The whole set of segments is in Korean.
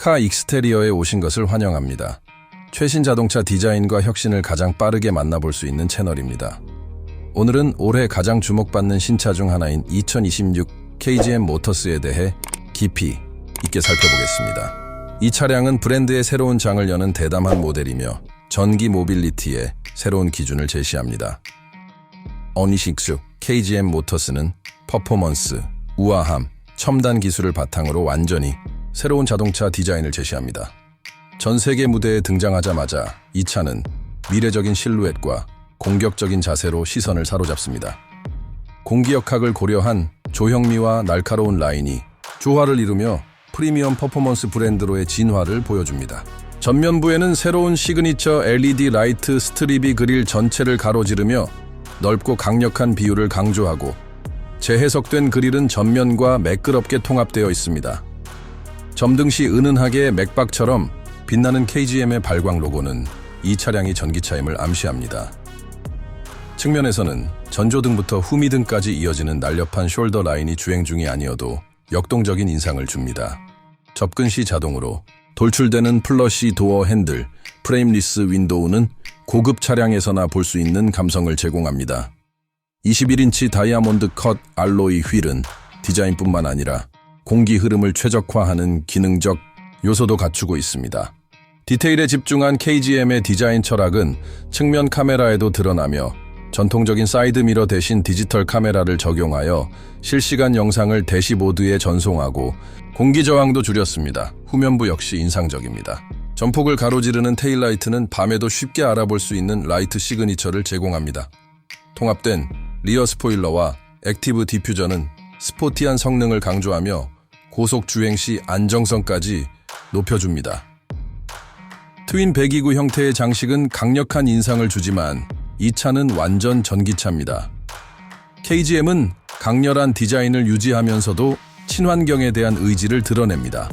카 익스테리어에 오신 것을 환영합니다. 최신 자동차 디자인과 혁신을 가장 빠르게 만나볼 수 있는 채널입니다. 오늘은 올해 가장 주목받는 신차 중 하나인 2026 KGM 모터스에 대해 깊이 있게 살펴보겠습니다. 이 차량은 브랜드의 새로운 장을 여는 대담한 모델이며 전기 모빌리티의 새로운 기준을 제시합니다. 어니식스 KGM 모터스는 퍼포먼스, 우아함, 첨단 기술을 바탕으로 완전히 새로운 자동차 디자인을 제시합니다. 전 세계 무대에 등장하자마자 이 차는 미래적인 실루엣과 공격적인 자세로 시선을 사로잡습니다. 공기역학을 고려한 조형미와 날카로운 라인이 조화를 이루며 프리미엄 퍼포먼스 브랜드로의 진화를 보여줍니다. 전면부에는 새로운 시그니처 LED 라이트 스트립이 그릴 전체를 가로지르며 넓고 강력한 비율을 강조하고 재해석된 그릴은 전면과 매끄럽게 통합되어 있습니다. 점등시 은은하게 맥박처럼 빛나는 KGM의 발광 로고는 이 차량이 전기차임을 암시합니다. 측면에서는 전조등부터 후미등까지 이어지는 날렵한 숄더 라인이 주행 중이 아니어도 역동적인 인상을 줍니다. 접근 시 자동으로 돌출되는 플러시 도어 핸들, 프레임리스 윈도우는 고급 차량에서나 볼 수 있는 감성을 제공합니다. 21인치 다이아몬드 컷 알로이 휠은 디자인뿐만 아니라 공기 흐름을 최적화하는 기능적 요소도 갖추고 있습니다. 디테일에 집중한 KGM의 디자인 철학은 측면 카메라에도 드러나며 전통적인 사이드미러 대신 디지털 카메라를 적용하여 실시간 영상을 대시보드에 전송하고 공기 저항도 줄였습니다. 후면부 역시 인상적입니다. 전폭을 가로지르는 테일라이트는 밤에도 쉽게 알아볼 수 있는 라이트 시그니처를 제공합니다. 통합된 리어 스포일러와 액티브 디퓨저는 스포티한 성능을 강조하며 고속 주행 시 안정성까지 높여줍니다. 트윈 배기구 형태의 장식은 강력한 인상을 주지만 이 차는 완전 전기차입니다. KGM은 강렬한 디자인을 유지하면서도 친환경에 대한 의지를 드러냅니다.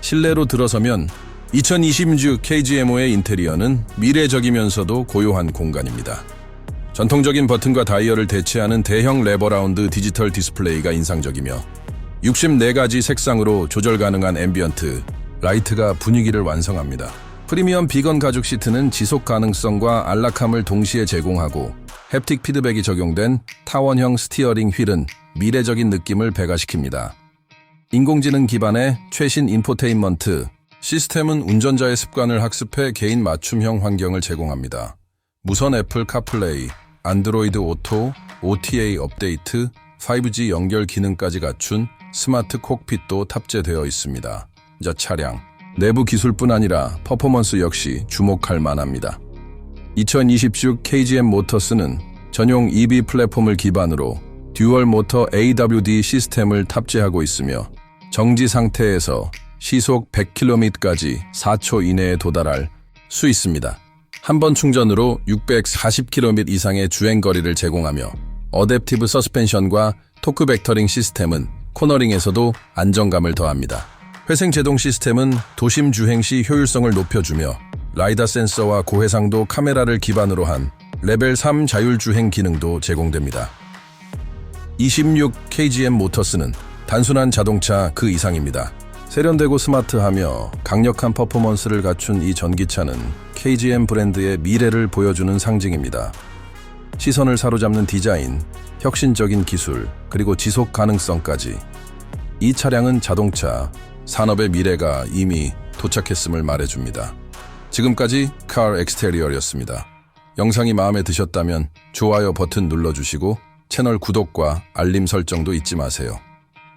실내로 들어서면 2026 KGM5의 인테리어는 미래적이면서도 고요한 공간입니다. 전통적인 버튼과 다이얼을 대체하는 대형 레버라운드 디지털 디스플레이가 인상적이며 64가지 색상으로 조절 가능한 앰비언트, 라이트가 분위기를 완성합니다. 프리미엄 비건 가죽 시트는 지속 가능성과 안락함을 동시에 제공하고 햅틱 피드백이 적용된 타원형 스티어링 휠은 미래적인 느낌을 배가시킵니다. 인공지능 기반의 최신 인포테인먼트 시스템은 운전자의 습관을 학습해 개인 맞춤형 환경을 제공합니다. 무선 애플 카플레이, 안드로이드 오토, OTA 업데이트, 5G 연결 기능까지 갖춘 스마트 콕핏도 탑재되어 있습니다. 자 차량 내부 기술뿐 아니라 퍼포먼스 역시 주목할 만합니다. 2026 KGM 모터스는 전용 EV 플랫폼을 기반으로 듀얼 모터 AWD 시스템을 탑재하고 있으며 정지 상태에서 시속 100km까지 4초 이내에 도달할 수 있습니다. 한 번 충전으로 640km 이상의 주행 거리를 제공하며 어댑티브 서스펜션과 토크 벡터링 시스템은 코너링에서도 안정감을 더합니다. 회생 제동 시스템은 도심 주행 시 효율성을 높여주며 라이다 센서와 고해상도 카메라를 기반으로 한 레벨 3 자율주행 기능도 제공됩니다. 26 KGM 모터스는 단순한 자동차 그 이상입니다. 세련되고 스마트하며 강력한 퍼포먼스를 갖춘 이 전기차는 KGM 브랜드의 미래를 보여주는 상징입니다. 시선을 사로잡는 디자인, 혁신적인 기술, 그리고 지속 가능성까지 이 차량은 자동차, 산업의 미래가 이미 도착했음을 말해줍니다. 지금까지 칼 엑스테리얼이었습니다. 영상이 마음에 드셨다면 좋아요 버튼 눌러주시고 채널 구독과 알림 설정도 잊지 마세요.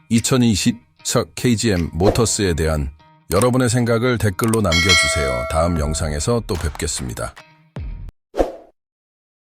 2024 KGM 모터스에 대한 여러분의 생각을 댓글로 남겨주세요. 다음 영상에서 또 뵙겠습니다.